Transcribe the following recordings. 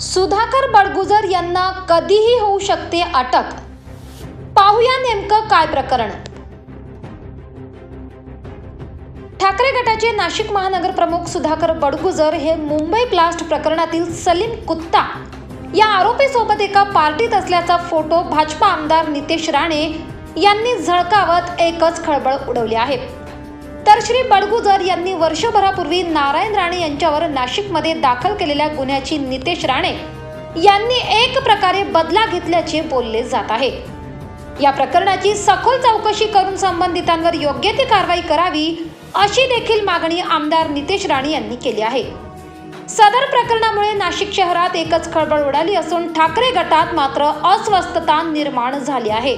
सुधाकर बडगुजर यांना कधीही होऊ शकते अटक. पाहूया नेमकं काय प्रकरण. ठाकरे गटाचे नाशिक महानगर प्रमुख सुधाकर बडगुजर हे मुंबई ब्लास्ट प्रकरणातील सलीम कुत्ता या आरोपीसोबत एका पार्टीत असल्याचा फोटो भाजपा आमदार नितेश राणे यांनी झळकावत एकच खळबळ उडवली आहे. तर श्री बडगुजर यांनी वर्षभरापूर्वी नारायण राणे यांच्यावर नाशिकमध्ये दाखल केलेल्या गुन्ह्याची नितेश राणे यांनी एक प्रकारे बदला घेतल्याचे बोलले जात आहे. या प्रकरणाची सखोल चौकशी करून संबंधितांवर योग्य ती कारवाई करावी अशी देखील मागणी आमदार नितेश राणे यांनी केली आहे. सदर प्रकरणामुळे नाशिक शहरात एकच खळबळ उडाली असून ठाकरे गटात मात्र अस्वस्थता निर्माण झाली आहे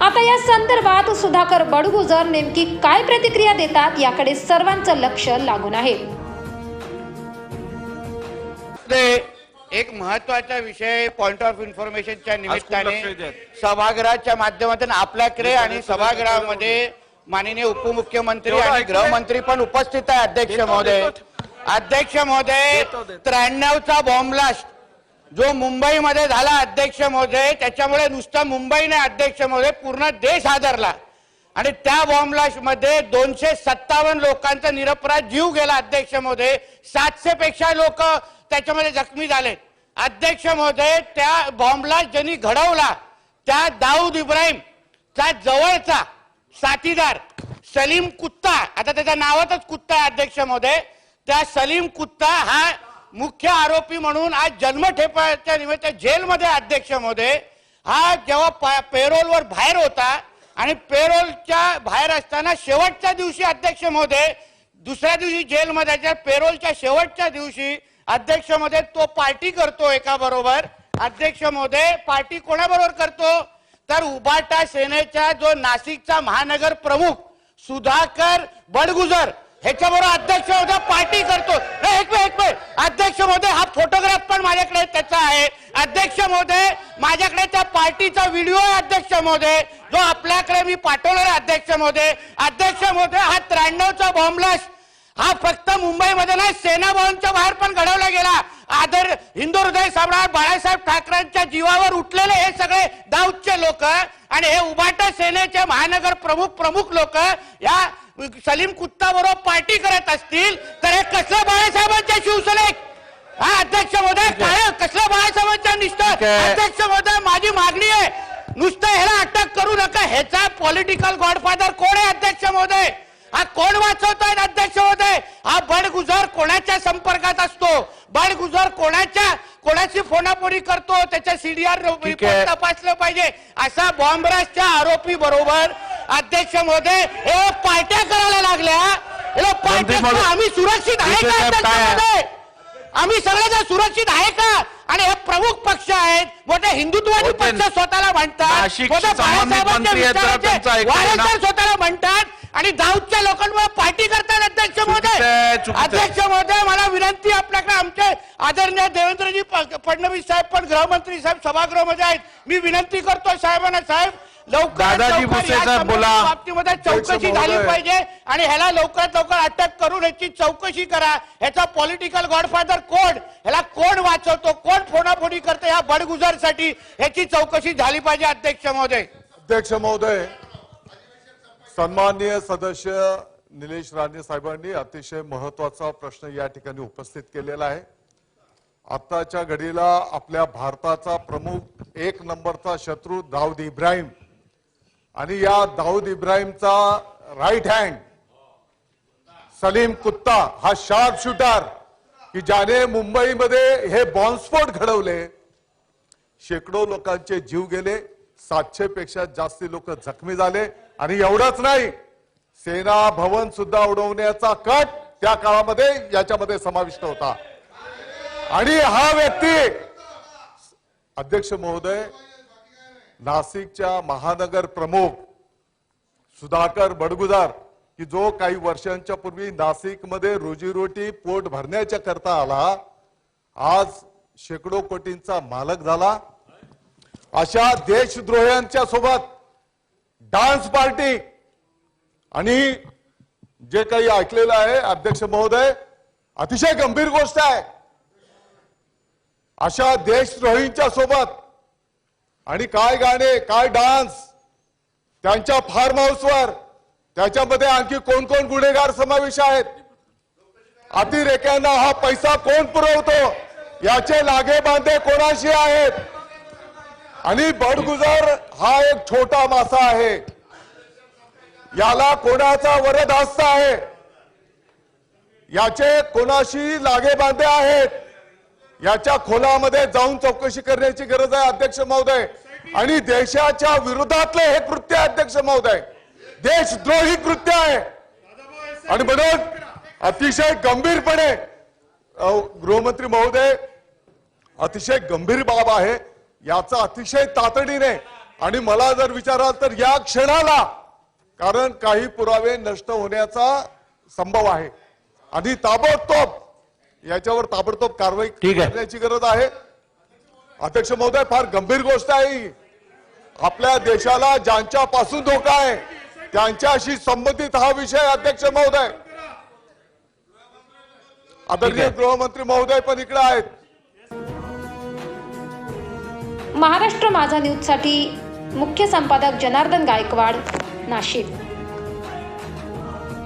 आता या संदर्भात सुधाकर बडगुजर नेमकी काय प्रतिक्रिया देतात याकडे सर्वांचं लक्ष लागून आहे एक महत्त्वाचा विषय पॉइंट ऑफ इन्फॉर्मेशनच्या निमित्ताने. सभागृहाच्या माध्यमातून आपल्याकडे आणि सभागृहामध्ये माननीय उपमुख्यमंत्री आणि? गृहमंत्री पण उपस्थित आहे अध्यक्ष महोदय. अध्यक्ष महोदय. त्र्याण्णवचा बॉम्ब ब्लास्ट जो मुंबईमध्ये झाला अध्यक्ष महोदय त्याच्यामुळे नुसतं मुंबई नाही अध्यक्ष महोदय पूर्ण देश हादरला आणि त्या बॉम्ब ब्लास्टमध्ये दोनशे सत्तावन्न लोकांचा निरपराध जीव गेला अध्यक्ष महोदय. सातशे पेक्षा लोक त्याच्यामध्ये जखमी झाले. अध्यक्ष महोदय त्या बॉम्बला ज्यांनी घडवला त्या दाऊद इब्राहिम चा जवळचा साथीदार सलीम कुत्ता आता त्याच्या नावातच कुत्ता आहे अध्यक्ष महोदय. त्या सलीम कुत्ता हा मुख्य आरोपी म्हणून आज जन्मठेपाच्या निमित्त जेलमध्ये अध्यक्षमध्ये हा जेव्हा पेरोलवर बाहेर होता आणि पेरोलच्या बाहेर असताना शेवटच्या दिवशी अध्यक्ष मोदे दुसऱ्या दिवशी जेलमध्ये पेरोलच्या शेवटच्या दिवशी अध्यक्ष महोदय तो पार्टी करतो एका बरोबर. अध्यक्ष मोदे पार्टी कोणाबरोबर करतो? तर उबाटा सेनेचा जो नाशिकचा महानगर प्रमुख सुधाकर बडगुजर. ह्याच्याबरोबर अध्यक्ष महोदय पार्टी करतो. नाही, एक वेळ एक वेळ अध्यक्ष महोदय हा फोटोग्राफ पण माझ्याकडे त्याचा आहे. अध्यक्ष महोदय माझ्याकडे त्या पार्टीचा व्हिडिओ आहे अध्यक्ष महोदय. जो आपल्याकडे मी पाठवलेला आहे, अध्यक्ष महोदय. अध्यक्ष महोदय हा त्र्याण्णवचा बॉम्बलास्ट हा फक्त मुंबईमध्ये नाही सेना भवनच्या बाहेर पण घडवला गेला. आदर हिंदू हृदय सम्राट बाळासाहेब ठाकरेंच्या जीवावर उठलेले हे सगळे दाऊदचे लोक आणि हे उबाट सेनेचे महानगर प्रमुख प्रमुख लोक या सलीम कुत्ता बरोबर पार्टी करत असतील तर हे कसलं बाळासाहेबांच्या शिवसैनिक हा अध्यक्ष महोदय काय कसलं बाळासाहेबांच्या निष्ठा. अध्यक्ष महोदय माझी मागणी आहे. नुसतं ह्याला अटक करू नका. ह्याचा पॉलिटिकल गॉडफादर कोण आहे अध्यक्ष महोदय? हा कोण वाचवतोय अध्यक्ष महोदय? हा बडगुजर कोणाच्या संपर्कात असतो? बडगुजर कोणाच्या कोणाची फोनाफोनी करतो? त्याच्या सीडीआर. तपासलं पाहिजे. असा बॉम्बराजच्या आरोपी बरोबर अध्यक्ष महोदय हे पार्ट्या करायला लागल्या. हे पार्ट्या. आम्ही सुरक्षित आहे का अध्यक्ष आम्ही सगळेजण सुरक्षित आहे का? आणि हे प्रमुख पक्ष आहेत. मोठे हिंदुत्ववादी. पक्ष स्वतःला म्हणतात. मोठे स्वतःला म्हणतात. आणि दाऊदच्या लोकांमुळे पार्टी करतात अध्यक्ष महोदय. अध्यक्ष महोदय मला विनंती आपल्याकडे. आमचे आदरणीय देवेंद्रजी फडणवीस साहेब पण गृहमंत्री साहेब सभागृहामध्ये आहेत. मी विनंती करतो साहेबांना साहेब दादाजी भुसे साहेब, बोला. बाबतीमध्ये चौकशी झाली. पाहिजे आणि ह्याला लवकरात लवकर अटक करून ह्याची चौकशी करा. ह्याचा पॉलिटिकल गॉडफादर कोण? ह्याला कोण वाचवतो? कोण फोडाफोडी करतो? ह्या बडगुजरसाठी ह्याची चौकशी झाली पाहिजे अध्यक्ष महोदय. अध्यक्ष महोदय सन्माननीय सदस्य निलेश राणे साहेबांनी अतिशय महत्त्वाचा प्रश्न या ठिकाणी उपस्थित केलेला आहे. आताच्या घडीला आपल्या भारताचा प्रमुख एक नंबरचा शत्रू दाऊद इब्राहिम आणि या दाऊद इब्राहिमचा राईट हँड सलीम कुत्ता हा शार्प शूटर की ज्याने मुंबईमध्ये हे बॉम्बस्फोट घडवले शेकडो लोकांचे जीव गेले सातशे पेक्षा जास्ती लोक जखमी झाले आणि एवढंच नाही सेना भवन सुद्धा उडवण्याचा कट त्या काळामध्ये याच्यामध्ये समाविष्ट होता. आणि हा व्यक्ती अध्यक्ष महोदय नाशिकच्या महानगर प्रमुख सुधाकर बडगुजार की जो काही वर्षांच्या पूर्वी नाशिकमध्ये रोजीरोटी पोट भरण्याच्या करता आला आज शेकडो कोटींचा मालक झाला. अशा देशद्रोह्यांच्या सोबत डान्स पार्टी आणि जे काही ऐकलेलं आहे अध्यक्ष महोदय अतिशय गंभीर गोष्ट आहे. अशा देशद्रोहींच्या सोबत आणि काय गाणे काय डान्स त्यांच्या फार्म हाऊसवर त्याच्यामध्ये आणखी कोण कोण गुन्हेगार समावेश आहेत? अतिरेक्यांना हा पैसा कोण पुरवतो? याचे लागे बांधे कोणाशी आहेत? आणि बडगुजर हा एक छोटा मासा आहे. याला कोणाचा वरद हस्त आहे? याचे कोणाशी लागे बांधे आहेत? याच्या खोलामध्ये जाऊन चौकशी करण्याची गरज आहे अध्यक्ष महोदय. आणि देशाच्या विरोधातले हे कृत्य आहे अध्यक्ष महोदय. देशद्रोही कृत्य आहे. आणि म्हणून अतिशय गंभीरपणे गृहमंत्री महोदय अतिशय गंभीर बाब आहे. याचा अतिशय तातडीने आणि मला जर विचाराल तर या क्षणाला कारण काही पुरावे नष्ट होण्याचा संभव आहे. आणि ताबडतोब याच्यावर ताबडतोब कारवाई. करण्याची गरज आहे. अध्यक्ष महोदय फार गंभीर गोष्ट आहे ही. आपल्या देशाला ज्यांच्या पासून धोका आहे त्यांच्याशी संबंधित हा विषय अध्यक्ष महोदय. आदरणीय गृहमंत्री महोदय पण इकडे आहेत. महाराष्ट्र माझा न्यूजसाठी मुख्य संपादक जनार्दन गायकवाड नाशिक.